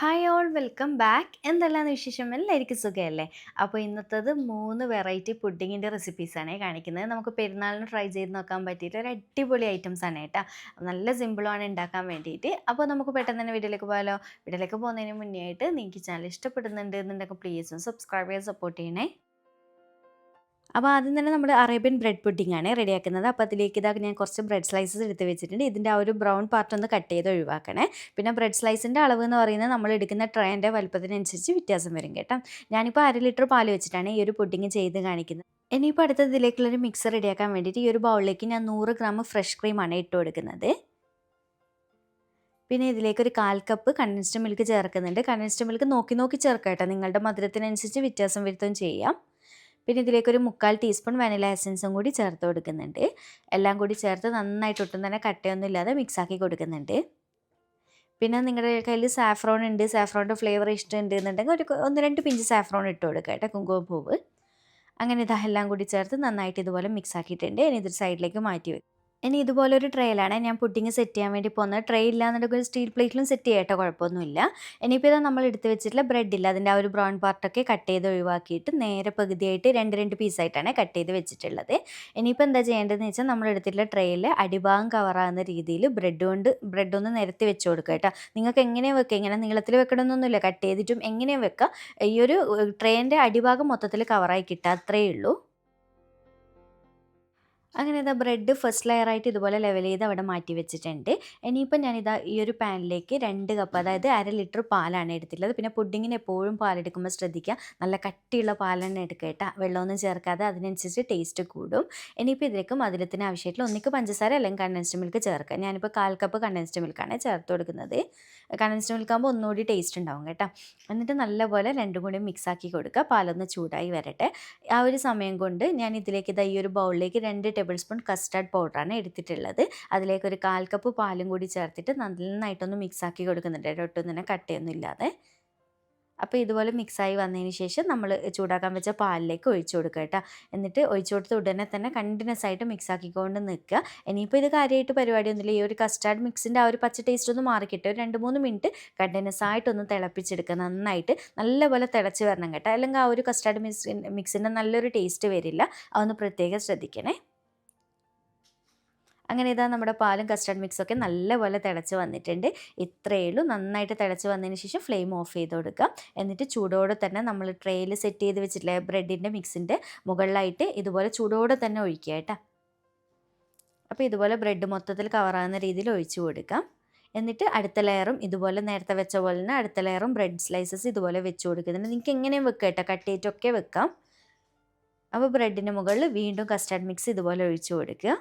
Hi all welcome back എന്തെല്ലാം വിശേഷം? എല്ലാവർക്കും സുഖമല്ലേ? അപ്പോൾ ഇന്നത്തേത് മൂന്ന് വെറൈറ്റി പുഡിങ്ങിന്റെ റെസിപ്പീസാണ് കാണിക്കുന്നത്. നമുക്ക് പെരുന്നാളിന് ട്രൈ ചെയ്ത് നോക്കാൻ പറ്റിയിട്ട് ഒരു അടിപൊളി ഐറ്റംസ് ആണ് കേട്ടോ. നല്ല സിമ്പിളുമാണ് ഉണ്ടാക്കാൻ വേണ്ടിയിട്ട്. അപ്പോൾ നമുക്ക് പെട്ടെന്ന് തന്നെ വീട്ടിലേക്ക് പോയാലോ? വീട്ടിലേക്ക് പോകുന്നതിന് മുന്നേ ആയിട്ട് നിങ്ങൾക്ക് ചാനൽ ഇഷ്ടപ്പെടുന്നുണ്ട് എന്നുണ്ടെങ്കിൽ പ്ലീസ് സബ്സ്ക്രൈബ് ചെയ്ത് സപ്പോർട്ട് ചെയ്യണേ. അപ്പോൾ ആദ്യം തന്നെ നമ്മൾ അറേബ്യൻ ബ്രെഡ് പുഡിംഗ് ആണ് റെഡിയാക്കുന്നത്. അപ്പോൾ അതിലേക്ക് ഇതാ ഞാൻ കുറച്ച് ബ്രെഡ് സ്ലൈസസ് എടുത്ത് വെച്ചിട്ടുണ്ട്. ഇതിന്റെ ആ ഒരു ബ്രൗൺ പാർട്ട് ഒന്ന് കട്ട് ചെയ്ത് ഒഴിവാക്കണേ. പിന്നെ ബ്രെഡ് സ്ലൈസിന്റെ അളവ് എന്ന് പറയുന്നത് നമ്മൾ എടുക്കുന്ന ട്രേന്റെ വലുപ്പത്തിനനുസരിച്ച് വ്യത്യാസം വരും കേട്ടോ. ഞാനിപ്പോൾ അര ലിറ്റർ പാൽ വെച്ചിട്ടാണ് ഈ ഒരു പുഡിംഗ് ചെയ്ത് കാണിക്കുന്നത്. ഇനിയിപ്പോൾ അടുത്ത ഇതിലേക്കുള്ളൊരു മിക്സർ റെഡിയാക്കാൻ വേണ്ടിയിട്ട് ഈ ഒരു ബൗളിലേക്ക് ഞാൻ നൂറ് ഗ്രാം ഫ്രഷ് ക്രീമാണ് ഇട്ട് കൊടുക്കുന്നത്. പിന്നെ ഇതിലേക്ക് ഒരു കാൽ കപ്പ് കണ്ടൻസ്ഡ് മിൽക്ക് ചേർക്കുന്നുണ്ട്. കണ്ടൻസ്ഡ് മിൽക്ക് നോക്കി നോക്കി ചേർക്കാം കേട്ടോ നിങ്ങളുടെ മധുരത്തിനനുസരിച്ച് വ്യത്യാസം വരുത്തുകയും ചെയ്യാം. പിന്നെ ഇതിലേക്ക് ഒരു മുക്കാൽ ടീസ്പൂൺ വാനില എസൻസും കൂടി ചേർത്ത് കൊടുക്കുന്നുണ്ട്. എല്ലാം കൂടി ചേർത്ത് നന്നായിട്ട് ഒട്ടും തന്നെ കട്ടയൊന്നും ഇല്ലാതെ മിക്സാക്കി കൊടുക്കുന്നുണ്ട്. പിന്നെ നിങ്ങളുടെ കയ്യിൽ സാഫ്രോൺ ഉണ്ട് സാഫ്രോണിന്റെ ഫ്ലേവർ ഇഷ്ടമുണ്ട് എന്നുണ്ടെങ്കിൽ ഒരു ഒന്ന് രണ്ട് പിഞ്ച് സാഫ്രോൺ ഇട്ട് കൊടുക്കുക കേട്ടോ കുങ്കുമപ്പൂവ്. അങ്ങനെ ഇതെല്ലാം കൂടി ചേർത്ത് നന്നായിട്ട് ഇതുപോലെ മിക്സ് ആക്കിയിട്ടുണ്ട്. ഇനി ഇതൊരു സൈഡിലേക്ക് മാറ്റി വെക്കും. ഇനി ഇതുപോലൊരു ട്രേയിലാണ് ഞാൻ പുഡിങ് സെറ്റ് ചെയ്യാൻ വേണ്ടി പോകുന്നത്. ട്രേ ഇല്ലാന്നുണ്ടെങ്കിൽ സ്റ്റീൽ പ്ലേറ്റിലും സെറ്റ് ചെയ്യട്ടെ കുഴപ്പമൊന്നുമില്ല. ഇനിയിപ്പോൾ ഇതാ നമ്മൾ എടുത്ത് വെച്ചിട്ടുള്ള ബ്രെഡ് ഇല്ല. അതിന്റെ ആ ഒരു ബ്രൗൺ പാർട്ടൊക്കെ കട്ട് ചെയ്ത് ഒഴിവാക്കിയിട്ട് നേരെ പകുതിയായിട്ട് രണ്ട് രണ്ട് പീസായിട്ടാണ് കട്ട് ചെയ്ത് വെച്ചിട്ടുള്ളത്. ഇനിയിപ്പോൾ എന്താ ചെയ്യേണ്ടതെന്ന് വെച്ചാൽ നമ്മൾ എടുത്തിട്ടുള്ള ട്രേയിൽ അടിഭാഗം കവറാകുന്ന രീതിയിൽ ബ്രെഡ് കൊണ്ട് ബ്രെഡ് ഒന്ന് നിരത്തി വെച്ച് കൊടുക്കുക കേട്ടോ നിങ്ങൾക്ക് എങ്ങനെ വെക്കുക? ഇങ്ങനെ നീളത്തിൽ വെക്കണമെന്നൊന്നുമില്ല കട്ട് ചെയ്തിട്ടും എങ്ങനെയും വെക്കുക? ഈ ഒരു ട്രെയിനിന്റെ അടിഭാഗം മൊത്തത്തിൽ കവറായി കിട്ടുക അത്രയേ ഉള്ളൂ. അങ്ങനെ ഇതാ ബ്രെഡ് ഫസ്റ്റ് ലെയറായിട്ട് ഇതുപോലെ ലെവൽ ചെയ്ത് അവിടെ മാറ്റി വെച്ചിട്ടുണ്ട്. ഇനിയിപ്പോൾ ഞാനിതാ ഈ ഒരു പാനിലേക്ക് രണ്ട് കപ്പ് അതായത് അര ലിറ്റർ പാലാണ് എടുത്തിട്ടുള്ളത്. പിന്നെ പുഡിങ്ങിന് എപ്പോഴും പാലെടുക്കുമ്പോൾ ശ്രദ്ധിക്കുക. നല്ല കട്ടിയുള്ള പാലാണ് കേട്ടോ. വെള്ളമൊന്നും ചേർക്കാതെ അതിനനുസരിച്ച് ടേസ്റ്റ് കൂടും. ഇനിയിപ്പോൾ ഇതിലേക്ക് മധുരത്തിന് ആവശ്യമായിട്ടുള്ള ഒന്നിക്ക് പഞ്ചസാര അല്ലെങ്കിൽ കണ്ടൻസ്ഡ് മിൽക്ക് ചേർക്കുക. ഞാനിപ്പോൾ കാൽ കപ്പ് കണ്ടൻസ്ഡ് മിൽക്കാണ് ചേർത്ത് കൊടുക്കുന്നത്. കണ്ടൻസ്ഡ് മിൽക്ക് ആകുമ്പോൾ ഒന്നുകൂടി ടേസ്റ്റ് ഉണ്ടാവും കേട്ടോ. എന്നിട്ട് നല്ലപോലെ രണ്ടും കൂടി മിക്സ് ആക്കി കൊടുക്കുക. പാലൊന്ന് ചൂടായി വരട്ടെ. ആ ഒരു സമയം കൊണ്ട് ഞാൻ ഇതിലേക്ക് ഇതാ ഈ ഒരു ബൗളിലേക്ക് രണ്ട് ടേബിൾ സ്പൂൺ കസ്റ്റാർഡ് പൗഡറാണ് എടുത്തിട്ടുള്ളത്. അതിലേക്ക് ഒരു കാൽ കപ്പ് പാലും കൂടി ചേർത്തിട്ട് നന്നായിട്ടൊന്ന് മിക്സ് ആക്കി കൊടുക്കുന്നുണ്ട്. ഒട്ടും തന്നെ കട്ടയൊന്നും ഇല്ലാതെ. അപ്പോൾ ഇതുപോലെ മിക്സായി വന്നതിന് ശേഷം നമ്മൾ ചൂടാക്കാൻ വെച്ച പാലിലേക്ക് ഒഴിച്ചു കൊടുക്കുക കേട്ടോ. എന്നിട്ട് ഒഴിച്ചു കൊടുത്ത് ഉടനെ തന്നെ കണ്ടിന്യൂസ് ആയിട്ട് മിക്സ് ആക്കിക്കൊണ്ട് നിൽക്കുക. ഇനിയിപ്പോൾ ഇത് കാര്യമായിട്ട് പരിപാടിയൊന്നുമില്ല. ഈ ഒരു കസ്റ്റാർഡ് മിക്സിന്റെ ആ ഒരു പച്ച ടേസ്റ്റ് ഒന്ന് മാറിക്കിട്ട് ഒരു രണ്ട് മൂന്ന് മിനിറ്റ് കണ്ടിന്യൂസ് ആയിട്ടൊന്ന് തിളപ്പിച്ചെടുക്കുക. നന്നായിട്ട് നല്ലപോലെ തിളച്ച് വരണം കേട്ടോ. അല്ലെങ്കിൽ ആ ഒരു കസ്റ്റാർഡ് മിക്സ് മിക്സിന്റെ നല്ലൊരു ടേസ്റ്റ് വരില്ല. അതൊന്ന് പ്രത്യേകം ശ്രദ്ധിക്കണേ. അങ്ങനെ ഇതാ നമ്മുടെ പാലും കസ്റ്റർഡ് മിക്സൊക്കെ നല്ലപോലെ തിളച്ച് വന്നിട്ടുണ്ട്. ഇത്രയേ ഉള്ളൂ നന്നായിട്ട് തിളച്ച് വന്നതിന് ശേഷം ഫ്ലെയിം ഓഫ് ചെയ്ത് കൊടുക്കുക. എന്നിട്ട് ചൂടോടെ തന്നെ നമ്മൾ ട്രെയിൽ സെറ്റ് ചെയ്ത് വെച്ചിട്ടുള്ള ബ്രെഡിന്റെ മിക്സിന്റെ മുകളിലായിട്ട് ഇതുപോലെ ചൂടോടെ തന്നെ ഒഴിക്കുക കേട്ടോ. അപ്പോൾ ഇതുപോലെ ബ്രെഡ് മൊത്തത്തിൽ കവറാകുന്ന രീതിയിൽ ഒഴിച്ചു കൊടുക്കാം എന്നിട്ട് അടുത്ത ലെയറും ഇതുപോലെ നേരത്തെ വെച്ച പോലെ തന്നെ അടുത്ത ലെയറും ബ്രെഡ് സ്ലൈസസ് ഇതുപോലെ വെച്ച് കൊടുക്കുന്നുണ്ട് നിങ്ങൾക്ക് എങ്ങനെയും വെക്കാം കേട്ടോ. കട്ട് ചെയ്തിട്ടൊക്കെ വെക്കാം. അപ്പോൾ ബ്രെഡിന്റെ മുകളിൽ വീണ്ടും കസ്റ്റാർഡ് മിക്സ് ഇതുപോലെ ഒഴിച്ചു കൊടുക്കുക.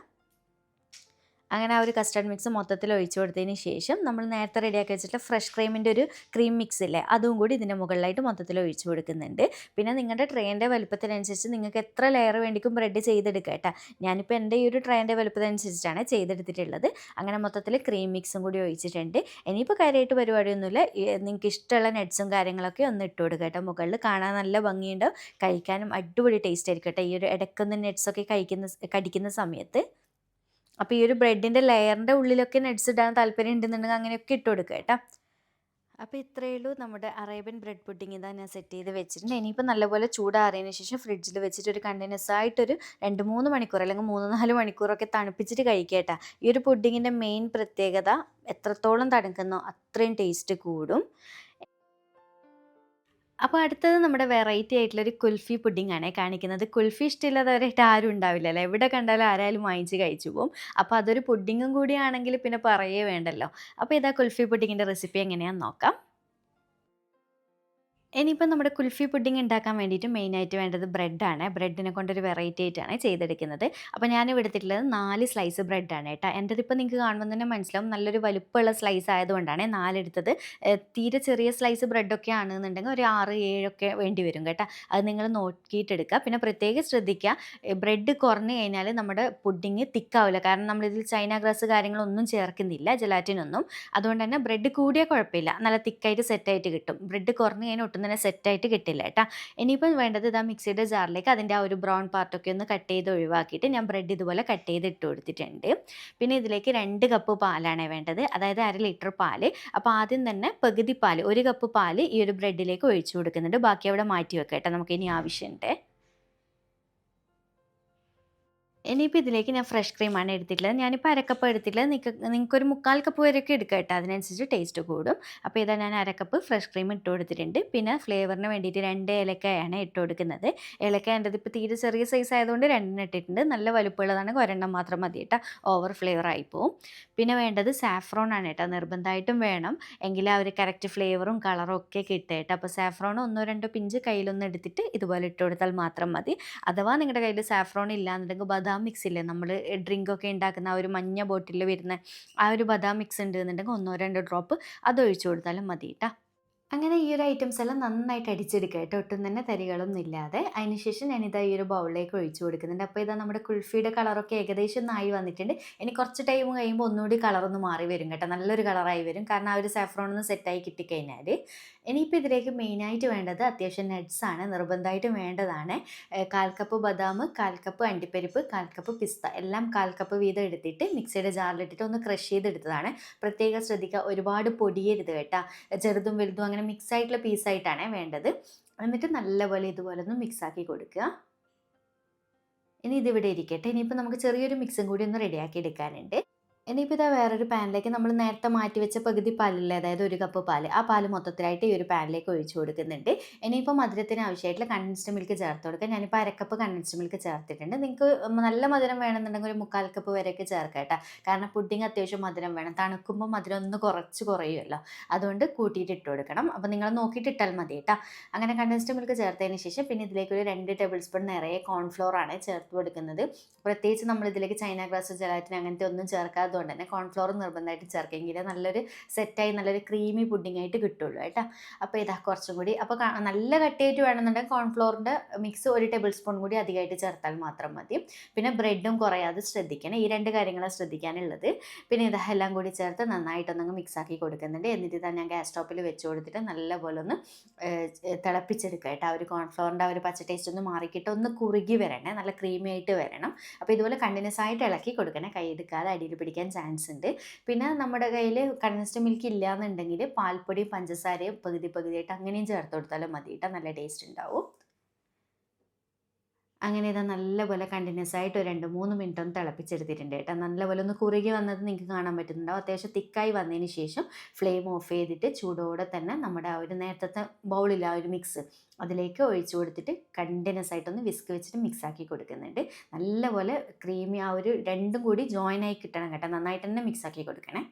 അങ്ങനെ ആ ഒരു കസ്റ്റർഡ് മിക്സ് മൊത്തത്തിൽ ഒഴിച്ചു കൊടുത്തതിന് ശേഷം നമ്മൾ നേരത്തെ റെഡിയാക്കി വെച്ചിട്ട് ഫ്രഷ് ക്രീമിന്റെ ഒരു ക്രീം മിക്സ് ഇല്ലേ അതും കൂടി ഇതിന്റെ മുകളിലായിട്ട് മൊത്തത്തിൽ ഒഴിച്ചു കൊടുക്കുന്നുണ്ട്. പിന്നെ നിങ്ങളുടെ ട്രെയിന്റെ വലുപ്പത്തിനനുസരിച്ച് നിങ്ങൾക്ക് എത്ര ലെയർ വേണ്ടിക്കും ബ്രെഡ് ചെയ്തെടുക്കുക കേട്ടോ. ഞാനിപ്പോൾ എന്റെ ഈ ഒരു ട്രെയിന്റെ വലുപ്പത്തിനനുസരിച്ചാണ് ചെയ്തെടുത്തിട്ടുള്ളത്. അങ്ങനെ മൊത്തത്തിൽ ക്രീം മിക്സും കൂടി ഒഴിച്ചിട്ടുണ്ട്. ഇനിയിപ്പോൾ കാര്യമായിട്ട് പരിപാടിയൊന്നുമില്ല. നിങ്ങൾക്ക് ഇഷ്ടമുള്ള നട്ട്സും കാര്യങ്ങളൊക്കെ ഒന്ന് ഇട്ട് കൊടുക്കുക കേട്ടോ. മുകളിൽ കാണാൻ നല്ല ഭംഗിയുണ്ടാവും. കഴിക്കാനും അടിപൊളി ടേസ്റ്റ് ആയിരിക്കും കേട്ടോ. ഈ ഒരു ഇടക്കുന്ന നട്ട്സൊക്കെ കഴിക്കുന്ന കടിക്കുന്ന സമയത്ത്. അപ്പോൾ ഈ ഒരു ബ്രെഡിന്റെ ലെയറിന്റെ ഉള്ളിലൊക്കെ നട്ട്സ് ഇടാൻ താല്പര്യം ഉണ്ടെന്നുണ്ടെങ്കിൽ അങ്ങനെയൊക്കെ ഇട്ട് കൊടുക്കുക കേട്ടോ. അപ്പോൾ ഇത്രയേ ഉള്ളൂ. നമ്മുടെ അറേബ്യൻ ബ്രെഡ് പുഡിങ് ഇതാണ് ഞാൻ സെറ്റ് ചെയ്ത് വെച്ചിട്ടുണ്ട്. ഇനിയിപ്പോൾ നല്ലപോലെ ചൂടാറിയതിന് ശേഷം ഫ്രിഡ്ജിൽ വെച്ചിട്ട് ഒരു കണ്ടിന്യൂസ് ആയിട്ടൊരു രണ്ട് മൂന്ന് മണിക്കൂർ അല്ലെങ്കിൽ മൂന്ന് നാല് മണിക്കൂറൊക്കെ തണുപ്പിച്ചിട്ട് കഴിക്കട്ടെ ഈ ഒരു പുഡിങ്ങിന്റെ മെയിൻ പ്രത്യേകത എത്രത്തോളം തണുക്കുന്നോ അത്രയും ടേസ്റ്റ് കൂടും. അപ്പോൾ അടുത്തത് നമ്മുടെ വെറൈറ്റി ആയിട്ടുള്ള ഒരു കുൽഫി പുഡിംഗ് ആണ് കാണിക്കുന്നത്. കുൽഫി ഇഷ്ടമില്ലാത്തവരായിട്ട് ആരും ഉണ്ടാവില്ലല്ലോ? എവിടെ കണ്ടാലും ആരായാലും വാങ്ങിച്ച് കഴിച്ചു പോകും അപ്പോൾ അതൊരു പുഡിങ്ങും കൂടിയാണെങ്കിൽ പിന്നെ പറയേ വേണ്ടല്ലോ. അപ്പോൾ ഇതാ കുൽഫി പുഡിങ്ങിന്റെ റെസിപ്പി എങ്ങനെയാണെന്ന് നോക്കാം. ഇനിയിപ്പോൾ നമ്മുടെ കുൽഫി പുഡിംഗ് ഉണ്ടാക്കാൻ വേണ്ടിയിട്ട് മെയിനായിട്ട് വേണ്ടത് ബ്രെഡാണ് ബ്രെഡിനെ കൊണ്ടൊരു വെറൈറ്റി ആയിട്ടാണ് ചെയ്തെടുക്കുന്നത്. അപ്പോൾ ഞാൻ എടുത്തിട്ടുള്ളത് നാല് സ്ലൈസ് ബ്രെഡാണ് കേട്ടോ. എന്റെ ഇപ്പോൾ നിങ്ങൾക്ക് കാണുമ്പോൾ തന്നെ മനസ്സിലാവും. നല്ലൊരു വലുപ്പമുള്ള സ്ലൈസ് ആയതുകൊണ്ടാണ് നാലെടുത്തത്. തീരെ ചെറിയ സ്ലൈസ് ബ്രെഡൊക്കെ ആണെന്നുണ്ടെങ്കിൽ ഒരു ആറ് ഏഴൊക്കെ വേണ്ടി വരും കേട്ടോ. അത് നിങ്ങൾ നോക്കിയിട്ടെടുക്കുക. പിന്നെ പ്രത്യേകം ശ്രദ്ധിക്കുക. ബ്രെഡ് കുറഞ്ഞു കഴിഞ്ഞാൽ നമ്മുടെ പുഡിങ് തിക്കാവില്ല. കാരണം നമ്മളിതിൽ ചൈന ഗ്രാസ് കാര്യങ്ങളൊന്നും ചേർക്കുന്നില്ല ജലാറ്റിനൊന്നും അതുകൊണ്ട് തന്നെ ബ്രെഡ് കൂടിയ കുഴപ്പമില്ല. നല്ല തിക്കായിട്ട് സെറ്റായിട്ട് കിട്ടും. ബ്രെഡ് കുറഞ്ഞു കഴിഞ്ഞാൽ ഒട്ടും തന്നെ സെറ്റായിട്ട് കിട്ടില്ല കേട്ടോ. ഇനിയിപ്പോൾ വേണ്ടത് ഇതാ മിക്സിയുടെ ജാറിലേക്ക് അതിന്റെ ആ ഒരു ബ്രൗൺ പാർട്ടൊക്കെ ഒന്ന് കട്ട് ചെയ്ത് ഒഴിവാക്കിയിട്ട് ഞാൻ ബ്രെഡ് ഇതുപോലെ കട്ട് ചെയ്ത് ഇട്ട് കൊടുത്തിട്ടുണ്ട്. പിന്നെ ഇതിലേക്ക് രണ്ട് കപ്പ് പാലാണ് വേണ്ടത്. അതായത് അര ലിറ്റർ പാൽ. അപ്പോൾ ആദ്യം തന്നെ പകുതി പാൽ ഒരു കപ്പ് പാൽ ഈ ഒരു ബ്രെഡിലേക്ക് ഒഴിച്ചു കൊടുക്കുന്നുണ്ട്. ബാക്കി അവിടെ മാറ്റി വെക്കാം കേട്ടോ. നമുക്ക് ഇനി ആവശ്യമുണ്ട്. ഇനിയിപ്പോൾ ഇതിലേക്ക് ഞാൻ ഫ്രഷ് ക്രീമാണ് എടുത്തിട്ടുള്ളത്. ഞാനിപ്പോൾ അരക്കപ്പ് എടുത്തിട്ടുള്ളത്. നിങ്ങൾക്ക് നിങ്ങൾക്കൊരു മുക്കാൽ കപ്പ് വരെയൊക്കെ എടുക്കുക കേട്ടോ. അതിനനുസരിച്ച് ടേസ്റ്റ് കൂടും. അപ്പോൾ ഇതാ ഞാൻ അരക്കപ്പ് ഫ്രഷ് ക്രീം ഇട്ട് കൊടുത്തിട്ടുണ്ട്. പിന്നെ ഫ്ലേവറിന് വേണ്ടിയിട്ട് രണ്ട് ഏലക്കായാണ് ഇട്ട് കൊടുക്കുന്നത്. ഏലക്ക ഇപ്പോൾ തീരെ ചെറിയ സൈസ് ആയതുകൊണ്ട് രണ്ടെണ്ണം ഇട്ടിട്ടുണ്ട്. നല്ല വലുപ്പമുള്ളതാണെങ്കിൽ ഒരെണ്ണം മാത്രം മതി കേട്ടോ. ഓവർ ഫ്ലേവർ ആയി പിന്നെ വേണ്ടത് സാഫ്രോൺ ആണ് കേട്ടോ. നിർബന്ധമായിട്ടും വേണം. എങ്കിലേ ആ ഒരു കറക്റ്റ് ഫ്ലേവറും കളറും ഒക്കെ കിട്ടുക കേട്ടോ. അപ്പോൾ സാഫ്രോൺ ഒന്നോ രണ്ടോ പിഞ്ച് കയ്യിലൊന്ന് എടുത്തിട്ട് ഇതുപോലെ ഇട്ട് കൊടുത്താൽ മാത്രം മതി. അഥവാ നിങ്ങളുടെ കയ്യിൽ സാഫ്രോൺ ഇല്ലാന്നുണ്ടെങ്കിൽ ബദാം മിക്സ് ഇല്ലേ? നമ്മൾ ഡ്രിങ്ക് ഒക്കെ ഉണ്ടാക്കുന്ന ആ ഒരു മഞ്ഞ ബോട്ടിലിൽ വരുന്ന ആ ഒരു ബദാം മിക്സ് ഉണ്ട് എന്നുണ്ടെങ്കിൽ ഒന്നോ രണ്ടോ ഡ്രോപ്പ് അത് ഒഴിച്ചു കൊടുത്താലും മതി കേട്ടോ അങ്ങനെ ഈ ഒരു ഐറ്റംസ് എല്ലാം നന്നായിട്ട് അടിച്ചെടുക്കുക കേട്ടോ. ഒട്ടും തന്നെ തരികളൊന്നും ഇല്ലാതെ. അതിനുശേഷം ഞാനിതാ ഈ ഒരു ബൗളിലേക്ക് ഒഴിച്ചു കൊടുക്കുന്നുണ്ട്. അപ്പോൾ ഇതാ നമ്മുടെ കുൽഫിയുടെ കളറൊക്കെ ഏകദേശം ഒന്നായി വന്നിട്ടുണ്ട്. ഇനി കുറച്ച് ടൈം കഴിയുമ്പോൾ ഒന്നുകൂടി കളറൊന്ന് മാറി വരും കേട്ടോ. നല്ലൊരു കളറായി വരും. കാരണം ആ ഒരു സാഫ്രോൺ ഒന്ന് സെറ്റായി കിട്ടിക്കഴിഞ്ഞാൽ ഇനിയിപ്പോൾ ഇതിലേക്ക് മെയിനായിട്ട് വേണ്ടത് അത്യാവശ്യം നട്ട്സ് ആണ്. നിർബന്ധമായിട്ടും വേണ്ടതാണ്. കാൽ കപ്പ് ബദാം കാൽ കപ്പ് അണ്ടിപ്പരിപ്പ് കാൽ കപ്പ് പിസ്ത. എല്ലാം കാൽ കപ്പ് വീതം എടുത്തിട്ട് മിക്സിയുടെ ജാറിലിട്ടിട്ട് ഒന്ന് ക്രഷ് ചെയ്തെടുത്തതാണ്. പ്രത്യേകം ശ്രദ്ധിക്കുക. ഒരുപാട് പൊടിയരുത് കേട്ടോ. ചെറുതും വലുതും മിക്സ് ആയിട്ടുള്ള പീസായിട്ടാണ് വേണ്ടത്. എന്നിട്ട് നല്ലപോലെ ഇതുപോലെ ഒന്ന് മിക്സ് ആക്കി കൊടുക്കുക. ഇനി ഇതിവിടെ ഇരിക്കട്ടെ. ഇനിയിപ്പോൾ നമുക്ക് ചെറിയൊരു മിക്സും കൂടി ഒന്ന് റെഡിയാക്കി എടുക്കാനുണ്ട്. ഇനിയിപ്പോൾ ഇതാ വേറൊരു പാനിലേക്ക് നമ്മൾ നേരത്തെ മാറ്റി വെച്ച പകുതി പാലില്ലേ അതായത് ഒരു കപ്പ് പാൽ. ആ പാൽ മൊത്തത്തിലായിട്ട് ഈ ഒരു പാനിലേക്ക് ഒഴിച്ചു കൊടുക്കുന്നുണ്ട്. ഇനിയിപ്പോൾ മധുരത്തിന് ആവശ്യമായിട്ടുള്ള കണ്ടൻസ്ഡ് മിൽക്ക് ചേർത്ത് കൊടുക്കുക ഞാനിപ്പോൾ അരക്കപ്പ് കണ്ടൻസ്ഡ് മിൽക്ക് ചേർത്തിട്ടുണ്ട്. നിങ്ങൾക്ക് നല്ല മധുരം വേണമെന്നുണ്ടെങ്കിൽ ഒരു മുക്കാൽ കപ്പ് വരെയൊക്കെ ചേർക്കാം കേട്ടോ. കാരണം പുഡിങ് അത്യാവശ്യം മധുരം വേണം. തണുക്കുമ്പോൾ മധുരം ഒന്ന് കുറച്ച് കുറയുമല്ലോ. അതുകൊണ്ട് കൂട്ടിയിട്ട് ഇട്ട് കൊടുക്കണം. അപ്പോൾ നിങ്ങൾ നോക്കിയിട്ട് ഇട്ടാൽ മതി കേട്ടോ. അങ്ങനെ കണ്ടൻസ്ഡ് മിൽക്ക് ചേർത്തതിന് ശേഷം പിന്നെ ഇതിലേക്ക് ഒരു രണ്ട് ടേബിൾ സ്പൂൺ നിറയെ കോൺഫ്ലോർ ആണ് ചേർത്ത് കൊടുക്കുന്നത്. പ്രത്യേകിച്ച് നമ്മൾ ഇതിലേക്ക് ചൈന ഗ്ലാസ് ജലാറ്റിൻ അങ്ങനത്തെ ഒന്നും ചേർക്കാത്തതുകൊണ്ട് തന്നെ കോൺഫ്ലോർ നിർബന്ധമായിട്ട് ചേർക്കെങ്കിലേ നല്ലൊരു സെറ്റായി നല്ലൊരു ക്രീമി പുഡിംഗ് ആയിട്ട് കിട്ടുള്ളൂ കേട്ടോ. അപ്പോൾ ഇതാ കുറച്ചും കൂടി അപ്പോൾ നല്ല കട്ടിയായിട്ട് വേണമെന്നുണ്ടെങ്കിൽ കോൺഫ്ലോറിന്റെ മിക്സ് ഒരു ടേബിൾ സ്പൂൺ കൂടി അധികമായിട്ട് ചേർത്താൽ മാത്രം മതി. പിന്നെ ബ്രെഡും കുറയാതെ ശ്രദ്ധിക്കണം. ഈ രണ്ട് കാര്യങ്ങളാണ് ശ്രദ്ധിക്കാനുള്ളത്. പിന്നെ ഇതെല്ലാം കൂടി ചേർത്ത് നന്നായിട്ടൊന്നങ്ങ് മിക്സാക്കി കൊടുക്കുന്നുണ്ട്. എന്നിട്ട് ഇതാ ഞാൻ ഗ്യാസ് സ്റ്റോപ്പിൽ വെച്ച് കൊടുത്തിട്ട് നല്ലപോലെ ഒന്ന് തിളപ്പിച്ചെടുക്കുക കേട്ടോ. ആ ഒരു കോൺഫ്ലോറിന്റെ ആ ഒരു പച്ച ടേസ്റ്റ് ഒന്ന് മാറിക്കിട്ട് ഒന്ന് കുറുകി വരണേ നല്ല ക്രീമി ആയിട്ട് വരണം. അപ്പോൾ ഇതുപോലെ കണ്ടിന്യൂസ് ആയിട്ട് ഇളക്കി കൊടുക്കണേ. കൈ എടുക്കാതെ അടിയിൽ പിടിക്കാൻ ചാൻസ് ഉണ്ട്. പിന്നെ നമ്മുടെ കയ്യിൽ കണ്ടൻസ്ഡ് മിൽക്ക് ഇല്ല എന്നുണ്ടെങ്കിൽ പാൽപ്പൊടി പഞ്ചസാരയും പകുതി പകുതിയായിട്ട് അങ്ങനെയും ചേർത്ത് കൊടുത്താലും മതി. കേട്ടോ നല്ല ടേസ്റ്റ് ഉണ്ടാവും. അങ്ങനെ ഇതാ നല്ലപോലെ കണ്ടിന്യൂസ് ആയിട്ട് ഒരു രണ്ട് മൂന്ന് മിനിറ്റ് ഒന്ന് തിളപ്പിച്ചെടുത്തിട്ടുണ്ട് കേട്ടോ. നല്ലപോലെ ഒന്ന് കുറുകി വന്നത് നിങ്ങൾക്ക് കാണാൻ പറ്റുന്നുണ്ടാവും അത്യാവശ്യം തിക്കായി വന്നതിന് ശേഷം ഫ്ലെയിം ഓഫ് ചെയ്തിട്ട് ചൂടോടെ തന്നെ നമ്മുടെ ആ ഒരു നേരത്തെ ബൗളിൽ ആ ഒരു മിക്സ് അതിലേക്ക് ഒഴിച്ചു കൊടുത്തിട്ട് കണ്ടിന്യൂസ് ആയിട്ടൊന്ന് വിസ്ക് വെച്ചിട്ട് മിക്സ് ആക്കി കൊടുക്കുന്നുണ്ട്. നല്ലപോലെ ക്രീമി ആ ഒരു രണ്ടും കൂടി ജോയിൻ ആയി കിട്ടണം കേട്ടോ. നന്നായിട്ട് തന്നെ മിക്സ് ആക്കി കൊടുക്കണേ.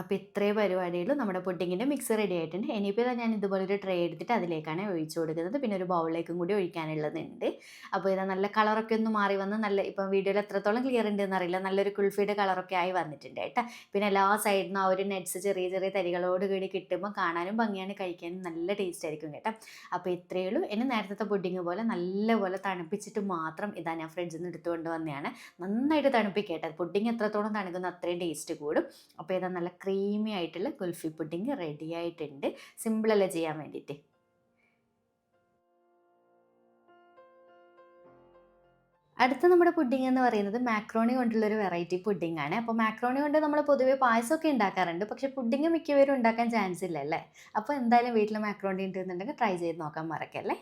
അപ്പോൾ ഇത്രയും പരിപാടികളും നമ്മുടെ പുഡിങ്ങിന്റെ മിക്സ് റെഡി ആയിട്ടുണ്ട്. ഇനിയിപ്പോൾ ഞാൻ ഇതുപോലെ ഒരു ട്രേ എടുത്തിട്ട് അതിലേക്കാണ് ഒഴിച്ചു കൊടുക്കുന്നത്. പിന്നെ ഒരു ബൗളിലേക്കും കൂടി ഒഴിക്കാനുള്ളതുണ്ട്. അപ്പോൾ ഇതാ നല്ല കളറൊക്കെ ഒന്ന് മാറി വന്ന് നല്ല ഇപ്പം വീഡിയോയിൽ എത്രത്തോളം ക്ലിയർ ഉണ്ടെന്ന് അറിയില്ല നല്ലൊരു കുൾഫിയുടെ കളറൊക്കെ ആയി വന്നിട്ടുണ്ട് കേട്ടോ. പിന്നെ എല്ലാ സൈഡിൽ ആ ഒരു നെറ്റ്സ് ചെറിയ ചെറിയ തരികളോട് കൂടി കിട്ടുമ്പോൾ കാണാനും ഭംഗിയാണ് കഴിക്കാനും നല്ല ടേസ്റ്റ് ആയിരിക്കും കേട്ടോ. അപ്പോൾ ഇത്രയേ ഉള്ളൂ. ഇനി നേരത്തെ പുഡിങ് പോലെ നല്ലപോലെ തണുപ്പിച്ചിട്ട് മാത്രം ഇതാ ഞാൻ ഫ്രിഡ്ജിൽ നിന്ന് എടുത്തുകൊണ്ട് വന്നതാണ്. നന്നായിട്ട് തണുപ്പിക്കട്ടെ. പുഡിങ് എത്രത്തോളം തണുക്കുന്ന അത്രയും ടേസ്റ്റ് കൂടും. അപ്പോൾ ഇതാ നല്ല ക്രീമി ആയിട്ടുള്ള കുൽഫി പുഡിങ് റെഡി ആയിട്ടുണ്ട്. സിമ്പിളല്ലേ ചെയ്യാൻ വേണ്ടിയിട്ട്? അടുത്ത നമ്മുടെ പുഡിംഗ് എന്ന് പറയുന്നത് മാക്രോണി കൊണ്ടുള്ള ഒരു വെറൈറ്റി പുഡിംഗ് ആണ്. അപ്പോൾ മാക്രോണി കൊണ്ട് നമ്മൾ പൊതുവേ പായസമൊക്കെ ഉണ്ടാക്കാറുണ്ട്. പക്ഷേ പുഡിംഗ് മിക്കവരും ഉണ്ടാക്കാൻ ചാൻസ് ഇല്ലല്ലേ അപ്പോൾ എന്തായാലും വീട്ടിൽ മാക്രോണി ഉണ്ടെന്നുണ്ടെങ്കിൽ ട്രൈ ചെയ്ത് നോക്കാൻ മറക്കല്ലേ?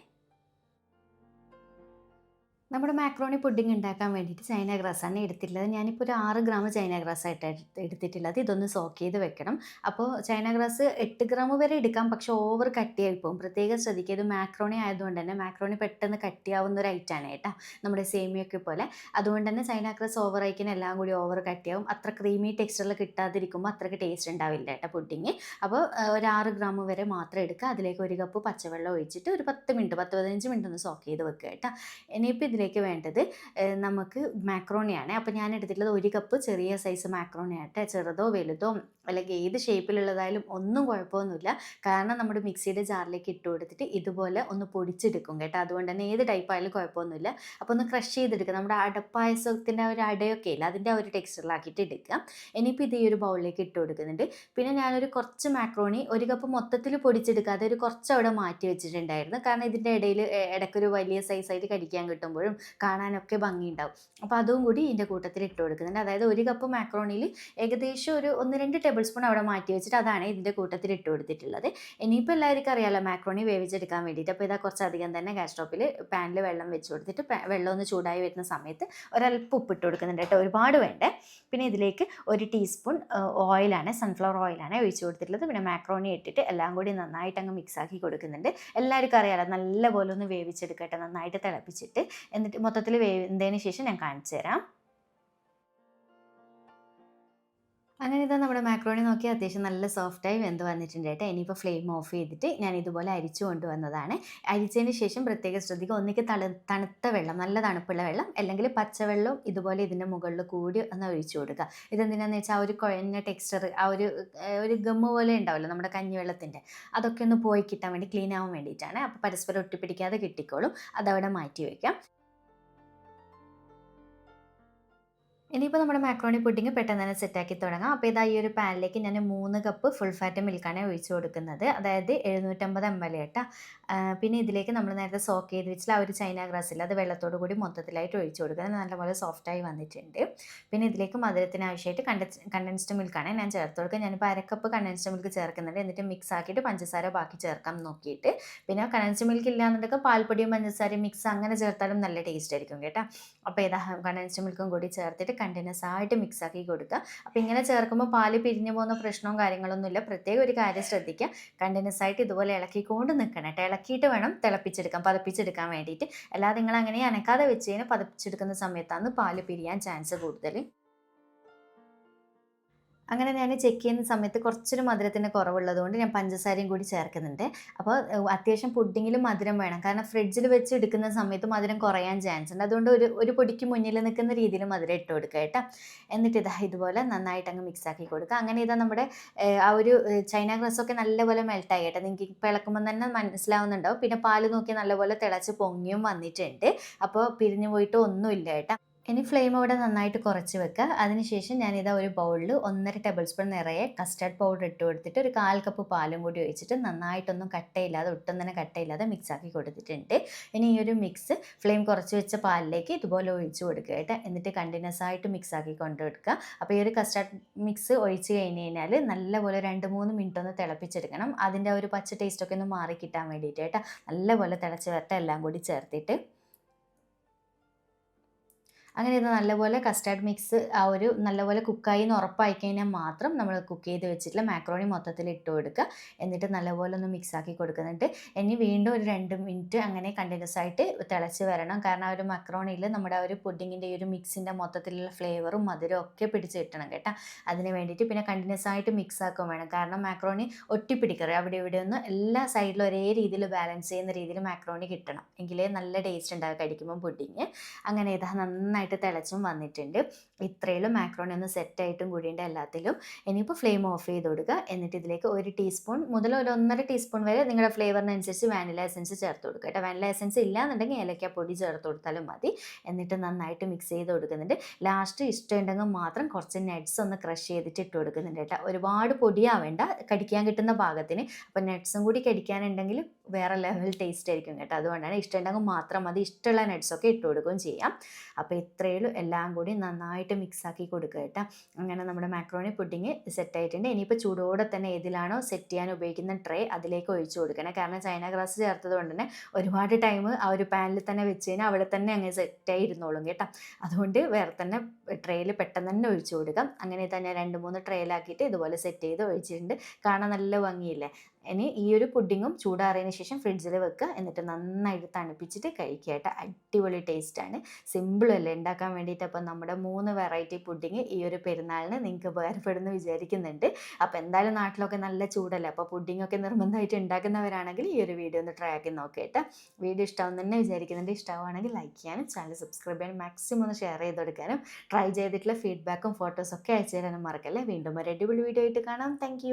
നമ്മുടെ മാക്രോണി പുഡിംഗ് ഉണ്ടാക്കാൻ വേണ്ടിയിട്ട് ചൈന ആണ് എടുത്തിട്ടുള്ളത്. ഞാനിപ്പോൾ ഒരു ആറ് ഗ്രാം ചൈന ഗ്രാസ് ആയിട്ട് എടുത്ത് എടുത്തിട്ടുള്ളത്. ഇതൊന്ന് സോക്ക് ചെയ്ത് വെക്കണം. അപ്പോൾ ചൈന ഗ്രാസ് എട്ട് ഗ്രാം വരെ എടുക്കാം. പക്ഷേ ഓവർ കട്ടിയായി പോകും പ്രത്യേകം ശ്രദ്ധിക്കുക ഇത് മാക്രോണി ആയതുകൊണ്ട് തന്നെ മാക്രോണി പെട്ടെന്ന് കട്ടിയാവുന്ന ഒരു ഐറ്റാണ് കേട്ടോ. നമ്മുടെ സേമിയൊക്കെ പോലെ. അതുകൊണ്ട് തന്നെ ചൈന ഗ്രാസ് ഓവർ ആയിക്കാൻ എല്ലാം കൂടി ഓവർ കട്ടിയാവും അത്ര ക്രീമി ടെക്സ്ചറിൽ കിട്ടാതിരിക്കുമ്പോൾ അത്രയ്ക്ക് ടേസ്റ്റ് ഉണ്ടാവില്ല കേട്ടോ പുഡിങ് അപ്പോൾ ഒരു ആറ് ഗ്രാം വരെ മാത്രം എടുക്കുക. അതിലേക്ക് ഒരു കപ്പ് പച്ചവെള്ളം ഒഴിച്ചിട്ട് ഒരു പത്ത് മിനിറ്റ് പത്ത് പതിനഞ്ച് മിനിറ്റ് ഒന്ന് സോക്ക് ചെയ്ത് വെക്കുക കേട്ടോ. ഇനിയിപ്പോൾ ഇതിലേക്ക് വേണ്ടത് നമുക്ക് മാക്രോണിയാണ് അപ്പോൾ ഞാൻ എടുത്തിട്ടുള്ളത് ഒരു കപ്പ് ചെറിയ സൈസ് മാക്രോണി ചെറുതോ വലുതോ അല്ലെങ്കിൽ ഏത് ഷേപ്പിലുള്ളതായാലും ഒന്നും കുഴപ്പമൊന്നുമില്ല. കാരണം നമ്മുടെ മിക്സിയുടെ ജാറിലേക്ക് ഇട്ട് കൊടുത്തിട്ട് ഇതുപോലെ ഒന്ന് പൊടിച്ചെടുക്കും കേട്ടോ. അതുകൊണ്ട് തന്നെ ഏത് ടൈപ്പ് ആയാലും കുഴപ്പമൊന്നുമില്ല. അപ്പോൾ ഒന്ന് ക്രഷ് ചെയ്തെടുക്കുക. നമ്മുടെ അടപ്പായസത്തിന്റെ ഒരു അടയൊക്കെ ഇല്ല അതിന്റെ ആ ഒരു ടെക്സ്ചറിലാക്കിയിട്ട് എടുക്കുക. ഇനിയിപ്പോൾ ഇത് ഈ ഒരു ബൗളിലേക്ക് ഇട്ട് കൊടുക്കുന്നുണ്ട്. പിന്നെ ഞാനൊരു കുറച്ച് മാക്രോണി ഒരു കപ്പ് മൊത്തത്തിൽ പൊടിച്ചെടുക്കാതെ ഒരു കുറച്ച് അവിടെ മാറ്റി വെച്ചിട്ടുണ്ടായിരുന്നു. കാരണം ഇതിന്റെ ഇടയിൽ ഇടയ്ക്കൊരു വലിയ സൈസായിട്ട് കടിക്കാൻ കിട്ടുമ്പോഴും കാണാനൊക്കെ ഭംഗിയുണ്ടാവും. അപ്പോൾ അതും കൂടി ഇതിന്റെ കൂട്ടത്തിൽ ഇട്ട് കൊടുക്കുന്നുണ്ട്. അതായത് ഒരു കപ്പ് മാക്രോണിയിൽ ഏകദേശം ഒരു ഒന്ന് രണ്ട് ടേബിൾ സ്പൂൺ അവിടെ മാറ്റി വെച്ചിട്ട് അതാണ് ഇതിന്റെ കൂട്ടത്തിൽ ഇട്ട് കൊടുത്തിട്ടുള്ളത്. ഇനിയിപ്പോൾ എല്ലാവർക്കും അറിയാമല്ലോ മാക്രോണി വേവിച്ചെടുക്കാൻ വേണ്ടിയിട്ട്. അപ്പോൾ ഇതാ കുറച്ചധികം തന്നെ ഗ്യാസ് സ്റ്റോപ്പിൽ പാനിൽ വെള്ളം വെച്ച് കൊടുത്തിട്ട് വെള്ളം ഒന്ന് ചൂടായി വരുന്ന സമയത്ത് ഒരല്പം ഉപ്പിട്ട് കൊടുക്കുന്നുണ്ട് കേട്ടോ. ഒരുപാട് വേണ്ടേ? പിന്നെ ഇതിലേക്ക് ഒരു ടീസ്പൂൺ ഓയിലാണ് സൺഫ്ലവർ ഓയിലാണ് ഒഴിച്ച് കൊടുത്തിട്ടുള്ളത്. പിന്നെ മാക്രോണി ഇട്ടിട്ട് എല്ലാം കൂടി നന്നായിട്ട് അങ്ങ് മിക്സ് ആക്കി കൊടുക്കുന്നുണ്ട്. എല്ലാവർക്കും അറിയാലോ നല്ലപോലെ ഒന്ന് വേവിച്ചെടുക്കട്ടെ നന്നായിട്ട് തിളപ്പിച്ചിട്ട്. എന്നിട്ട് മൊത്തത്തിൽ വേവിന്തതിന് ശേഷം ഞാൻ കാണിച്ചു തരാം അങ്ങനെ ഇതാ നമ്മുടെ മാക്രോണി നോക്കി അത്യാവശ്യം നല്ല സോഫ്റ്റായി വെന്ത് വന്നിട്ടുണ്ട് കേട്ടോ. ഇനിയിപ്പോൾ ഫ്ലെയിം ഓഫ് ചെയ്തിട്ട് ഞാൻ ഇതുപോലെ അരിച്ചു കൊണ്ടുവന്നതാണ്. അരിച്ചതിന് ശേഷം പ്രത്യേകം ശ്രദ്ധിക്കുക ഒന്നിക്ക് തണു തണുത്ത വെള്ളം നല്ല തണുപ്പുള്ള വെള്ളം അല്ലെങ്കിൽ പച്ചവെള്ളവും ഇതുപോലെ ഇതിന്റെ മുകളിൽ കൂടി ഒന്ന് ഒഴിച്ചു കൊടുക്കുക. ഇതെന്തിനാന്ന് വെച്ചാൽ ആ ഒരു കുഴഞ്ഞ ടെക്സ്ചർ ആ ഒരു ഒരു ഗമ്മ് പോലെ ഉണ്ടാവില്ല നമ്മുടെ കഞ്ഞിവെള്ളത്തിന്റെ അതൊക്കെ ഒന്ന് പോയി കിട്ടാൻ വേണ്ടി ക്ലീൻ ആവാൻ വേണ്ടിയിട്ടാണ്. അപ്പോൾ പരസ്പരം ഒട്ടിപ്പിടിക്കാതെ കിട്ടിക്കോളും. അതവിടെ മാറ്റി വയ്ക്കാം ഇനിയിപ്പോൾ നമ്മുടെ മാക്രോണി പുഡിങ് പെട്ടെന്ന് തന്നെ സെറ്റാക്കി തുടങ്ങാം. അപ്പോൾ ഇതാ ഈ ഒരു പാനിലേക്ക് ഞാൻ മൂന്ന് കപ്പ് ഫുൾ ഫാറ്റ് മിൽക്കാണ് ഒഴിച്ചു കൊടുക്കുന്നത്. അതായത് എഴുന്നൂറ്റമ്പത് എം എൽ കേട്ടോ പിന്നെ ഇതിലേക്ക് നമ്മൾ നേരത്തെ സോക്ക് ചെയ്ത് വെച്ചാൽ ആ ഒരു ചൈന ഗ്രാസിൽ അത് വെള്ളത്തോട് കൂടി മൊത്തത്തിലായിട്ട് ഒഴിച്ചു കൊടുക്കുന്നത്. നല്ലപോലെ സോഫ്റ്റായി വന്നിട്ടുണ്ട്. പിന്നെ ഇതിലേക്ക് മധുരത്തിന് ആവശ്യമായിട്ട് കണ്ടൻസ് കണ്ടൻസ്ഡ് മിൽക്കാണ് ഞാൻ ചേർത്ത് കൊടുക്കുക. ഞാനിപ്പോൾ അരക്കപ്പ് കണ്ടൻസ്ഡ് മിൽക്ക് ചേർക്കുന്നുണ്ട്. എന്നിട്ട് മിക്സ് ആക്കിയിട്ട് പഞ്ചസാര ബാക്കി ചേർക്കാം നോക്കിയിട്ട്. പിന്നെ കണ്ടൻസ്ഡ് മിൽക്ക് ഇല്ലാന്നുണ്ടെങ്കിൽ പാൽപ്പൊടിയും പഞ്ചസാരയും മിക്സ് അങ്ങനെ ചേർത്താലും നല്ല ടേസ്റ്റ് ആയിരിക്കും കേട്ടോ. അപ്പോൾ ഇതാ കണ്ടൻസ്ഡ് മിൽക്കും കൂടി ചേർത്തിട്ട് കണ്ടിന്യൂസ് ആയിട്ട് മിക്സ് ആക്കി കൊടുക്കുക. അപ്പോൾ ഇങ്ങനെ ചേർക്കുമ്പോൾ പാൽ പിരിഞ്ഞു പോകുന്ന പ്രശ്നവും കാര്യങ്ങളൊന്നുമില്ല പ്രത്യേക ഒരു കാര്യം ശ്രദ്ധിക്കുക. കണ്ടിന്യൂസ് ആയിട്ട് ഇതുപോലെ ഇളക്കിക്കൊണ്ട് നിൽക്കണം കേട്ടോ. ഇളക്കിയിട്ട് വേണം തിളപ്പിച്ചെടുക്കാൻ പതപ്പിച്ചെടുക്കാൻ വേണ്ടിയിട്ട്. അല്ലാതെ നിങ്ങൾ അങ്ങനെ അനക്കാതെ വെച്ച് കഴിഞ്ഞാൽ പതപ്പിച്ചെടുക്കുന്ന സമയത്താണ് പാൽ പിരിയാൻ ചാൻസ് കൂടുതൽ അങ്ങനെ ഞാൻ ചെക്ക് ചെയ്യുന്ന സമയത്ത് കുറച്ചൊരു മധുരത്തിന്റെ കുറവുള്ളതുകൊണ്ട് ഞാൻ പഞ്ചസാരയും കൂടി ചേർക്കുന്നുണ്ട്. അപ്പോൾ അത്യാവശ്യം പുഡിങ്ങിലും മധുരം വേണം. കാരണം ഫ്രിഡ്ജിൽ വെച്ച് എടുക്കുന്ന സമയത്ത് മധുരം കുറയാൻ ചാൻസ് ഉണ്ട്. അതുകൊണ്ട് ഒരു ഒരു പൊടിക്ക് മുന്നിൽ നിൽക്കുന്ന രീതിയിൽ മധുരം ഇട്ട് കൊടുക്കുക കേട്ടോ. എന്നിട്ട് ഇതാ ഇതുപോലെ നന്നായിട്ട് അങ്ങ് മിക്സ് ആക്കി കൊടുക്കുക. അങ്ങനെ ഇതാ നമ്മുടെ ആ ഒരു ചൈന ഗ്ലാസ്സൊക്കെ നല്ലപോലെ മെൽട്ടായി കേട്ടോ. നിങ്ങൾക്ക് ഇപ്പോൾ ഇളക്കുമ്പോൾ തന്നെ മനസ്സിലാവുന്നുണ്ടാവും. പിന്നെ പാൽ നോക്കി നല്ലപോലെ തിളച്ച് പൊങ്ങിയും വന്നിട്ടുണ്ട്. അപ്പോൾ പിരിഞ്ഞു പോയിട്ട് ഒന്നുമില്ല കേട്ടോ. ഇനി ഫ്ലെയിം അവിടെ നന്നായിട്ട് കുറച്ച് വെക്കുക അതിനുശേഷം ഞാനിതാ ഒരു ബൗളിൽ ഒന്നര ടേബിൾ സ്പൂൺ നിറയെ കസ്റ്റർഡ് പൗഡർ ഇട്ട് കൊടുത്തിട്ട് ഒരു കാൽ കപ്പ് പാലും കൂടി ഒഴിച്ചിട്ട് നന്നായിട്ടൊന്നും കട്ടയില്ലാതെ ഒട്ടും തന്നെ കട്ടയില്ലാതെ മിക്സ് ആക്കി കൊടുത്തിട്ടുണ്ട്. ഇനി ഈ ഒരു മിക്സ് ഫ്ലെയിം കുറച്ച് വെച്ച പാലിലേക്ക് ഇതുപോലെ ഒഴിച്ച് കൊടുക്കുക കേട്ടോ. എന്നിട്ട് കണ്ടിന്യൂസ് ആയിട്ട് മിക്സ് ആക്കി കൊണ്ടുകൊടുക്കുക അപ്പോൾ ഈ ഒരു കസ്റ്റർഡ് മിക്സ് ഒഴിച്ച് കഴിഞ്ഞ് കഴിഞ്ഞാൽ നല്ലപോലെ രണ്ട് മൂന്ന് മിനിറ്റ് ഒന്ന് തിളപ്പിച്ചെടുക്കണം. അതിന്റെ ഒരു പച്ച ടേസ്റ്റൊക്കെ ഒന്ന് മാറി കിട്ടാൻ വേണ്ടിയിട്ട് കേട്ടോ. നല്ലപോലെ തിളച്ച് വരട്ടെ എല്ലാം കൂടി ചേർത്തിട്ട്. അങ്ങനെ ഇത് നല്ലപോലെ കസ്റ്റാർഡ് മിക്സ് ആ ഒരു നല്ലപോലെ കുക്കായി എന്ന് ഉറപ്പായി കഴിഞ്ഞാൽ മാത്രം നമ്മൾ കുക്ക് ചെയ്ത് വെച്ചിട്ടുള്ള മാക്രോണി മൊത്തത്തിൽ ഇട്ട് കൊടുക്കുക. എന്നിട്ട് നല്ലപോലെ ഒന്ന് മിക്സ് ആക്കി കൊടുക്കുന്നുണ്ട് ഇനി വീണ്ടും ഒരു രണ്ട് മിനിറ്റ് അങ്ങനെ കണ്ടിന്യൂസ് ആയിട്ട് തിളച്ച് വരണം. കാരണം ആ ഒരു മക്രോണിയിൽ നമ്മുടെ ആ ഒരു പുഡിങ്ങിന്റെ ഈ ഒരു മിക്സിന്റെ മൊത്തത്തിലുള്ള ഫ്ലേവറും മധുരം ഒക്കെ പിടിച്ച് കിട്ടണം കേട്ടോ. അതിന് വേണ്ടിയിട്ട് പിന്നെ കണ്ടിന്യൂസ് ആയിട്ട് മിക്സ് ആക്കുകയും വേണം. കാരണം മാക്രോണി ഒട്ടിപ്പിടിക്കരുത്. അവിടെ ഇവിടെ ഒന്ന് എല്ലാ സൈഡിലും ഒരേ രീതിയിൽ ബാലൻസ് ചെയ്യുന്ന രീതിയിൽ മാക്രോണി കിട്ടണം. എങ്കിലേ നല്ല ടേസ്റ്റ് ഉണ്ടാകും കഴിക്കുമ്പോൾ പുഡിങ് അങ്ങനെ ഇതാ നന്നായിട്ട് തിളച്ചും വന്നിട്ടുണ്ട്. ഇത്രയിലും മാക്രോണി ഒന്ന് സെറ്റായിട്ടും കൂടിയുണ്ട് എല്ലാത്തിലും. ഇനിയിപ്പോൾ ഫ്ലെയിം ഓഫ് ചെയ്ത് കൊടുക്കുക എന്നിട്ട് ഇതിലേക്ക് ഒരു ടീസ്പൂൺ മുതൽ ഒരു ഒന്നര ടീസ്പൂൺ വരെ നിങ്ങളുടെ ഫ്ലേവറിനനുസരിച്ച് വാനില എസൻസ് ചേർത്ത് കൊടുക്കുക കേട്ടോ. വാനില എസൻസ് ഇല്ലാന്നുണ്ടെങ്കിൽ ഏലക്കാപ്പൊടി ചേർത്ത് കൊടുത്താലും മതി. എന്നിട്ട് നന്നായിട്ട് മിക്സ് ചെയ്ത് കൊടുക്കുന്നുണ്ട്. ലാസ്റ്റ് ഇഷ്ടമുണ്ടെങ്കിൽ മാത്രം കുറച്ച് നട്ട്സ് ഒന്ന് ക്രഷ് ചെയ്തിട്ട് ഇട്ട് കൊടുക്കുന്നുണ്ട് കേട്ടോ. ഒരുപാട് പൊടിയാവേണ്ട കടിക്കാൻ കിട്ടുന്ന പാകത്തിന്. അപ്പോൾ നട്ട്സും കൂടി കടിക്കാനുണ്ടെങ്കിൽ വേറെ ലെവൽ ടേസ്റ്റ് ആയിരിക്കും കേട്ടോ. അതുകൊണ്ടാണ് ഇഷ്ടമുണ്ടെങ്കിൽ മാത്രം മതി. ഇഷ്ടമുള്ള നട്ട്സൊക്കെ ഇട്ട് കൊടുക്കുകയും ചെയ്യാം. അപ്പോൾ ഇത്രയേ ഉള്ളൂ. എല്ലാം കൂടി നന്നായിട്ട് മിക്സാക്കി കൊടുക്കുക കേട്ടോ. അങ്ങനെ നമ്മുടെ മാക്രോണി പുഡിങ് സെറ്റ് ആയിട്ടുണ്ട്. ഇനിയിപ്പോൾ ചൂടോടെ തന്നെ ഏതിലാണോ സെറ്റ് ചെയ്യാൻ ഉപയോഗിക്കുന്ന ട്രേ അതിലേക്ക് ഒഴിച്ചു കൊടുക്കണം. കാരണം ചൈന ഗ്രാസ് ചേർത്തത് കൊണ്ട് തന്നെ ഒരുപാട് ടൈം ആ ഒരു പാനിൽ തന്നെ വെച്ച് കഴിഞ്ഞാൽ അവിടെ തന്നെ അങ്ങ് സെറ്റായി ഇരുന്നോളും കേട്ടോ. അതുകൊണ്ട് വേറെ തന്നെ ട്രേയിൽ പെട്ടെന്ന് തന്നെ ഒഴിച്ചു കൊടുക്കാം. അങ്ങനെ തന്നെ രണ്ട് മൂന്ന് ട്രേയിലാക്കിയിട്ട് ഇതുപോലെ സെറ്റ് ചെയ്ത് ഒഴിച്ചിട്ടുണ്ട്. കാണാൻ നല്ല ഭംഗിയില്ലേ? ഇനി ഈ ഒരു പുഡിങ്ങും ചൂടാറിയതിന് ശേഷം ഫ്രിഡ്ജിൽ വെക്കുക. എന്നിട്ട് നന്നായിട്ട് തണുപ്പിച്ചിട്ട് കഴിക്കുക കേട്ടോ. അടിപൊളി ടേസ്റ്റാണ് സിമ്പിൾ അല്ലേ? ഉണ്ടാക്കാൻ വേണ്ടിയിട്ട് അപ്പം നമ്മുടെ മൂന്ന് വെറൈറ്റി പുഡിങ് ഈ ഒരു പെരുന്നാളിന് നിങ്ങൾക്ക് ഉപകാരപ്പെടുമെന്ന് വിചാരിക്കുന്നുണ്ട്. അപ്പോൾ എന്തായാലും നാട്ടിലൊക്കെ നല്ല ചൂടല്ലേ? അപ്പോൾ പുഡിങ്ങൊക്കെ നിർബന്ധമായിട്ട് ഉണ്ടാക്കുന്നവരാണെങ്കിൽ ഈ ഒരു വീഡിയോ ഒന്ന് ട്രൈ ആക്കി നോക്കുക കേട്ടോ. വീഡിയോ ഇഷ്ടമാവും തന്നെ വിചാരിക്കുന്നുണ്ട്. ഇഷ്ടമാണെങ്കിൽ ലൈക്ക് ചെയ്യാനും ചാനൽ സബ്സ്ക്രൈബ് ചെയ്യാനും മാക്സിമം ഒന്ന് ഷെയർ ചെയ്ത് കൊടുക്കാനും ട്രൈ ചെയ്തിട്ടുള്ള ഫീഡ്ബാക്കും ഫോട്ടോസൊക്കെ അയച്ചു തരാനും മറക്കല്ലേ? വീണ്ടും ഒരു അടിപൊളി വീഡിയോ ആയിട്ട് കാണാം. താങ്ക്